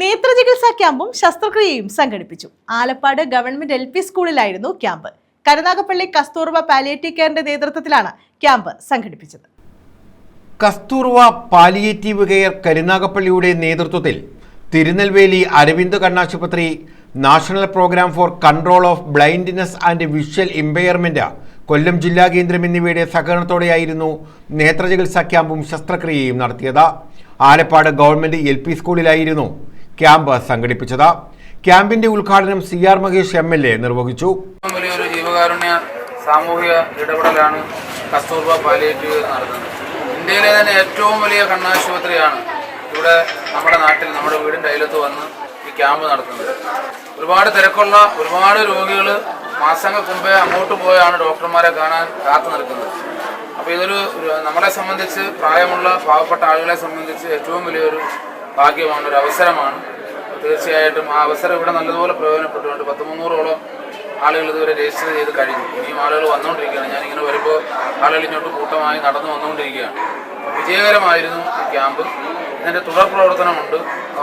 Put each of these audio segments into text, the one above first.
നേത്രചികിത്സാ ക്യാമ്പും ശസ്ത്രക്രിയയും സംഘടിപ്പിച്ചു. ആലപ്പാട് ഗവൺമെന്റ് എൽ സ്കൂളിലായിരുന്നു ക്യാമ്പ്. കരുനാഗപ്പള്ളി കസ്തൂർവ പാലിയേറ്റീവ് കെയറിന്റെ നേതൃത്വത്തിലാണ് ക്യാമ്പ് സംഘടിപ്പിച്ചത്. കസ്തൂർവ പാലിയേറ്റീവ് കെയർ കരുനാഗപ്പള്ളിയുടെ നേതൃത്വത്തിൽ തിരുനെൽവേലി അരവിന്ദ് കണ്ണാശുപത്രി national programme for control of blindness and visual impairment Kollam ജില്ലാ കേന്ദ്രം എന്നിവയുടെ സഹകരണത്തോടെയായിരുന്നു നേത്രചികിത്സാ ക്യാമ്പും ശസ്ത്രക്രിയയും നടത്തിയത്. ആലപ്പാട് ഗവൺമെന്റ് എൽ സ്കൂളിലായിരുന്നു ക്യാമ്പ് സംഘടിപ്പിച്ചത്. ക്യാമ്പിന്റെ ഉദ്ഘാടനം C R Mahesh M L A നിർവഹിച്ചു. വലിയൊരു ജീവകാരുണ്യ സാമൂഹിക ഇടപെടലാണ് കസ്തൂർബ പാലിയേറ്റീവ് നടത്തുന്നത്. ഇന്ത്യയിലെ തന്നെ ഏറ്റവും വലിയ കണ്ണാശുപത്രിയാണ് ഇവിടെ നമ്മുടെ നാട്ടിൽ നമ്മുടെ വീടിന്റെ അയലത്ത് വന്ന് ഈ ക്യാമ്പ് നടത്തുന്നത്. ഒരുപാട് തിരക്കുള്ള ഒരുപാട് രോഗികൾ മാസങ്ങൾക്ക് മുമ്പേ അങ്ങോട്ട് പോയാണ് ഡോക്ടർമാരെ കാണാൻ കാത്തു നിൽക്കുന്നത്. അപ്പോൾ ഇതൊരു നമ്മളെ സംബന്ധിച്ച് പ്രായമുള്ള പാവപ്പെട്ട ആളുകളെ സംബന്ധിച്ച് ഏറ്റവും വലിയൊരു ഭാഗ്യമാണ് ഒരു അവസരമാണ് തീർച്ചയായിട്ടും ആ അവസരം ഇവിടെ നല്ലതുപോലെ പ്രയോജനപ്പെട്ടുകൊണ്ട് പത്ത് മുന്നൂറോളം ആളുകൾ ഇതുവരെ രജിസ്റ്റർ ചെയ്ത് കഴിഞ്ഞു. ഇനിയും ആളുകൾ വന്നുകൊണ്ടിരിക്കുകയാണ് ഞാനിങ്ങനെ വരുമ്പോൾ ആളുകൾ ഇങ്ങോട്ട് കൂട്ടമായി നടന്നു വന്നുകൊണ്ടിരിക്കുകയാണ് വിജയകരമായിരുന്നു ഈ ക്യാമ്പ്. ഇതിന്റെ തുടർ പ്രവർത്തനമുണ്ട്.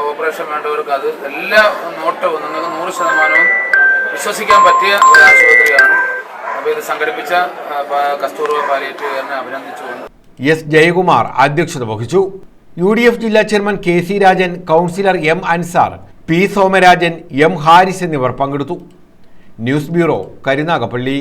ഓപ്പറേഷൻ വേണ്ടവർക്ക് അത് എല്ലാ നോട്ടവും നിങ്ങൾക്ക് നൂറ് ശതമാനവും വിശ്വസിക്കാൻ പറ്റിയ ഒരു ആശുപത്രിയാണ്. അപ്പോൾ ഇത് സംഘടിപ്പിച്ച കസ്തൂർവ പാലിയേറ്റുകാരനെ അഭിനന്ദിച്ചുകൊണ്ട്. എസ് ജയകുമാർ അധ്യക്ഷത വഹിച്ചു. യു ഡി എഫ് ജില്ലാ chairman K C Rajan councillor M Ansar P Somarajan M Haris എന്നിവർ പങ്കെടുത്തു. News bureau Karunagappally.